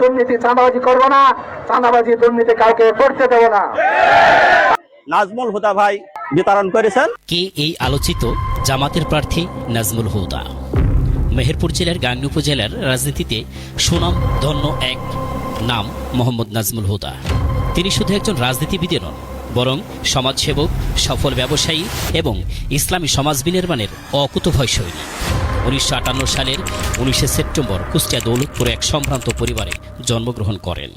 দুর্নীতি চাঁদাবাজি করব না চাঁদাবাজি দুর্নীতি কাউকে করতে দেবো না। নাজমুল হুদা ভাই বিতরণ করেছেন? কে এই আলোচিত জামাতের প্রার্থী নাজমুল হুদা? মেহেরপুর জেলার গাংনী উপজেলার রাজনীতিতে সুনাম ধন্য এক নাম মোহাম্মদ নাজমুল হুদা। তিনি শুধু একজন রাজনীতিবিদে নন বরং সমাজসেবক সফল ব্যবসায়ী এবং ইসলামী সমাজ বিনির্মাণের অকুতভয় সৈনিক। উনিশশো আটান্ন সালের উনিশে সেপ্টেম্বর কুষ্টিয়া দৌলতপুরে এক সম্ভ্রান্ত পরিবারে জন্মগ্রহণ করেন।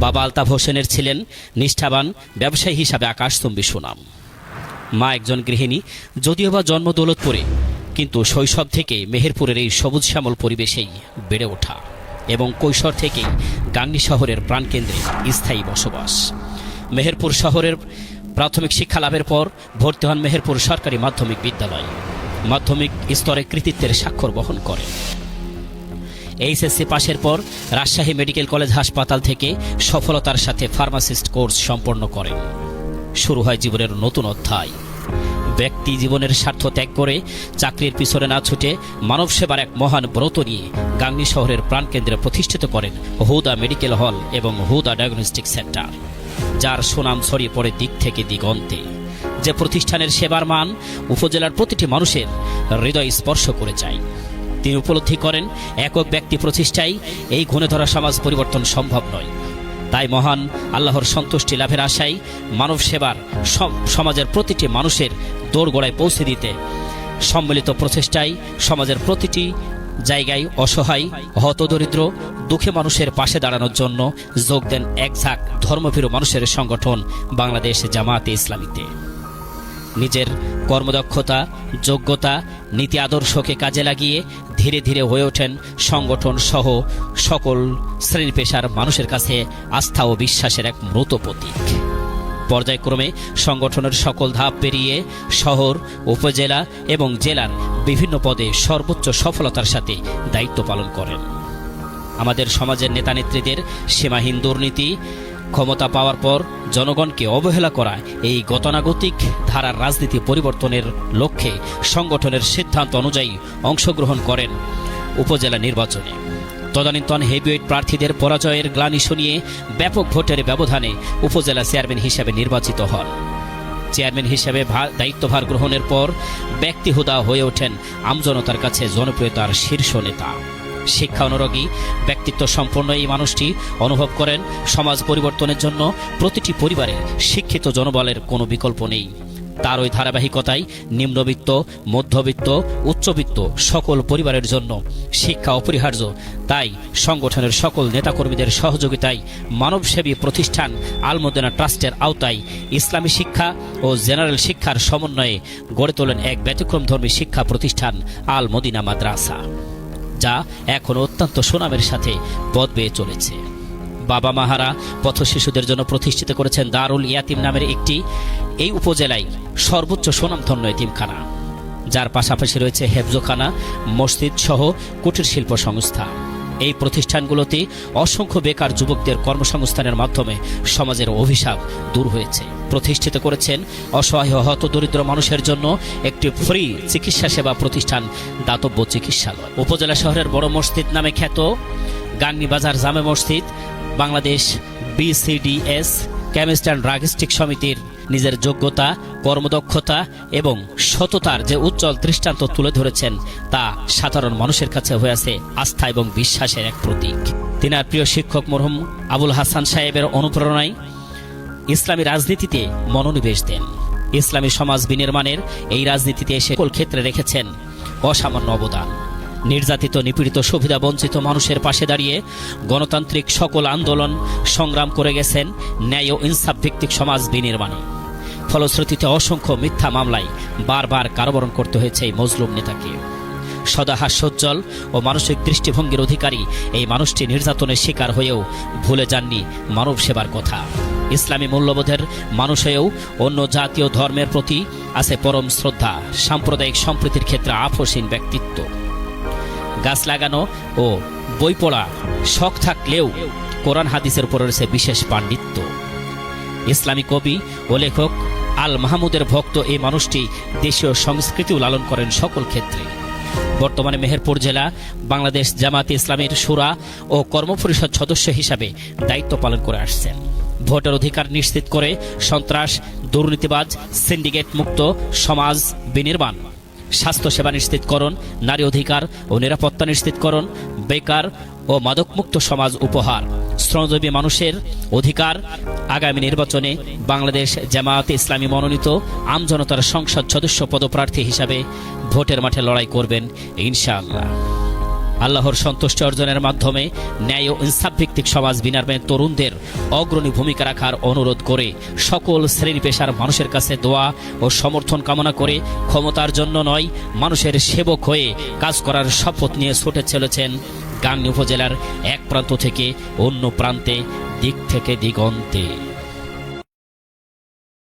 বাবা আলতাফ হোসেনের ছিলেন নিষ্ঠাবান ব্যবসায়ী হিসাবে আকাশস্তম্ভী সুনাম। মা একজন গৃহিণী, যদিও বা জন্ম দৌলতপুরে, কিন্তু শৈশব থেকে মেহেরপুরের এই সবুজ শ্যামল পরিবেশেই বেড়ে ওঠা এবং কৈশোর থেকেই গাংনী শহরের প্রাণকেন্দ্রে স্থায়ী বসবাস। মেহেরপুর শহরের প্রাথমিক শিক্ষা লাভের পর ভর্তি হন মেহেরপুর সরকারি মাধ্যমিক বিদ্যালয়। মাধ্যমিক স্তরে কৃতিত্বের স্বাক্ষর বহন করেন এইচএসসি পাশের পর রাজশাহী মেডিকেল কলেজ হাসপাতাল থেকে সফলতার সাথে ফার্মাসিস্ট কোর্স সম্পন্ন করেন শুরু হয় জীবনের নতুন অধ্যায়। ব্যক্তি জীবনের স্বার্থ ত্যাগ করে চাকরির পিছনে না ছুটে মানব সেবার এক মহান ব্রত নিয়ে গাংনী শহরের প্রাণকেন্দ্রে প্রতিষ্ঠিত করেন হুদা মেডিকেল হল এবং হুদা ডায়াগনস্টিক সেন্টার, যার সুনাম ছড়িয়ে পড়ে দিক থেকে দিগন্তে। যে প্রতিষ্ঠানের সেবার মান উপজেলার প্রতিটি মানুষের হৃদয় স্পর্শ করে যায়। তিনি উপলব্ধি করেন, একক ব্যক্তি প্রতিষ্ঠায় এই ঘুণে ধরা সমাজ পরিবর্তন সম্ভব নয়। তাই মহান আল্লাহর সন্তুষ্টি লাভের আশায় মানব সেবার সমাজের প্রতিটি মানুষের দোরগোড়ায় পৌঁছে দিতে সম্মিলিত প্রচেষ্টায় সমাজের প্রতিটি জায়গায় অসহায় হতদরিদ্র দুঃখী মানুষের পাশে দাঁড়ানোর জন্য যোগ দেন এক ঝাঁক ধর্মভীরু মানুষের সংগঠন বাংলাদেশ জামায়াতে ইসলামীতে। নিজের কর্মদক্ষতা, যোগ্যতা, নীতি আদর্শকে কাজে লাগিয়ে ধীরে ধীরে হয়ে ওঠেন সংগঠন সহ সকল শ্রেণি পেশার মানুষের কাছে আস্থা ও বিশ্বাসের এক মৃত প্রতীক। পর্যায়ক্রমে সংগঠনের সকল ধাপ পেরিয়ে শহর, উপজেলা এবং জেলার বিভিন্ন পদে সর্বোচ্চ সফলতার সাথে দায়িত্ব পালন করেন। আমাদের সমাজের নেতানেত্রীদের সীমাহীন দুর্নীতি ক্ষমতা পাওয়ার পর জনগণকে অবহেলা করা এই গতানাগতিক ধারার রাজনীতি পরিবর্তনের লক্ষ্যে সংগঠনের সিদ্ধান্ত অনুযায়ী অংশগ্রহণ করেন উপজেলা নির্বাচনে। তদানীন্তন হেভিওয়েট প্রার্থীদের পরাজয়ের গ্লানি শুনিয়ে ব্যাপক ভোটের ব্যবধানে উপজেলা চেয়ারম্যান হিসেবে নির্বাচিত হন। চেয়ারম্যান হিসেবে দায়িত্বভার গ্রহণের পর ব্যক্তিহুদা হয়ে ওঠেন আমজনতার কাছে জনপ্রিয়তার শীর্ষ নেতা। শিক্ষা অনুরাগী, ব্যক্তিত্ব সম্পন্ন এই মানুষটি অনুভব করেন সমাজ পরিবর্তনের জন্য প্রতিটি পরিবারে শিক্ষিত জনবলের কোনো বিকল্প নেই। তার ওই ধারাবাহিকতায় নিম্নবিত্ত, মধ্যবিত্ত, উচ্চবিত্ত সকল পরিবারের জন্য শিক্ষা অপরিহার্য। তাই সংগঠনের সকল নেতাকর্মীদের সহযোগিতায় মানবসেবী প্রতিষ্ঠান আলমোদেনা ট্রাস্টের আওতায় ইসলামী শিক্ষা ও জেনারেল শিক্ষার সমন্বয়ে গড়ে তোলেন এক ব্যতিক্রমধর্মী শিক্ষা প্রতিষ্ঠান আল মদিনা মাদ্রাসা। যা এখন অত্যন্ত সুনামের সাথে পথ বেয়ে চলেছে। বাবা মাহারা পথ শিশুদের জন্য প্রতিষ্ঠিত করেছেন দারুল ইয়াতিম নামের একটি, এই উপজেলায় সর্বোচ্চ সুনামধন্য এতিমখানা। যার পাশাপাশি রয়েছে হেফজোখানা মসজিদ সহ কুটির শিল্প সংস্থা। এই প্রতিষ্ঠানগুলোতে অসংখ্য বেকার যুবকদের কর্মসংস্থানের মাধ্যমে সমাজের অভিশাপ দূর হয়েছে। প্রতিষ্ঠিত করেছেন। অসহায় হত দরিদ্র মানুষের জন্য একটি ফ্রি চিকিৎসা সেবা প্রতিষ্ঠান, দাতব্য চিকিৎসালয়। উপজেলা শহরের বড় মসজিদ নামে খ্যাত গাংনী বাজার জামে মসজিদ, Bangladesh BCDS chemist and druggists সমিতির নিজের যোগ্যতা, কর্মদক্ষতা এবং সততার যে উজ্জ্বল দৃষ্টান্ত তুলে ধরেছেন, তা সাধারণ মানুষের কাছে হয়েছে আস্থা এবং বিশ্বাসের এক প্রতীক। তিনার প্রিয় শিক্ষক মরহুম আবুল হাসান সাহেবের অনুপ্রেরণায় ইসলামী রাজনীতিতে মনোনিবেশ দেন। ইসলামী সমাজ বিনির্মাণের এই রাজনীতিতে এসে সকল ক্ষেত্রে রেখেছেন অসামান্য অবদান। নির্যাতিত, নিপীড়িত, সুবিধা বঞ্চিত মানুষের পাশে দাঁড়িয়ে গণতান্ত্রিক সকল আন্দোলন সংগ্রাম করে গেছেন ন্যায় ও ইনসাফ ভিত্তিক সমাজ বিনির্মাণে। ফলশ্রুতিতে অসংখ্য মিথ্যা মামলায় বারবার কারাবরণ করতে হয়েছে এই মজলুম নেতাকে। সদা হাস্যোজ্জ্বল ও মানসিক দৃষ্টিভঙ্গির অধিকারী এই মানুষটি নির্যাতনের শিকার হয়েও ভুলে যাননি মানব সেবার কথা। ইসলামী মূল্যবোধের মানুষ হয়েও অন্য জাতীয় ধর্মের প্রতি আছে পরম শ্রদ্ধা, সাম্প্রদায়িক সম্প্রীতির ক্ষেত্রে আপসীন ব্যক্তিত্ব। গাছ লাগানো ও বই পড়া শখ থাকলেও কোরআন হাদিসের উপর রয়েছে বিশেষ পাণ্ডিত্য। ইসলামী কবি ও লেখক আল মাহমুদের ভক্ত এই মানুষটি দেশীয় সংস্কৃতিও লালন করেন সকল ক্ষেত্রে। বর্তমানে মেহেরপুর জেলা বাংলাদেশ জামাতে ইসলামের সুরা ও কর্মপরিষদ সদস্য হিসাবে দায়িত্ব পালন করে আসছেন। ভোটের অধিকার নিশ্চিত করে সন্ত্রাস, দুর্নীতিবাজ সিন্ডিকেট মুক্ত সমাজ বিনির্মাণ। স্বাস্থ্যসেবা নিশ্চিতকরণ, নারী অধিকার ও নিরাপত্তা নিশ্চিতকরণ, বেকার ও মাদকমুক্ত সমাজ উপহার। শ্রমজীবী মানুষের অধিকার আগামী নির্বাচনে বাংলাদেশ জামায়াতে ইসলামী মনোনীত আমজনতার সংসদ সদস্য পদপ্রার্থী হিসাবে ভোটের মাঠে লড়াই করবেন ইনশাআল্লাহ। আল্লাহর সন্তুষ্টি অর্জনের মাধ্যমে ন্যায় ও ইনসাফ ভিত্তিক সমাজ বিনির্মাণে তরুণদের অগ্রণী ভূমিকা রাখার অনুরোধ করে সকল শ্রেণি পেশার মানুষের কাছে দোয়া ও সমর্থন কামনা করে ক্ষমতার জন্য নয়, মানুষের সেবক হয়ে কাজ করার শপথ নিয়ে ছুটে চলেছেন গাংনী উপজেলার এক প্রান্ত থেকে অন্য প্রান্তে, দিক থেকে দিগন্তে।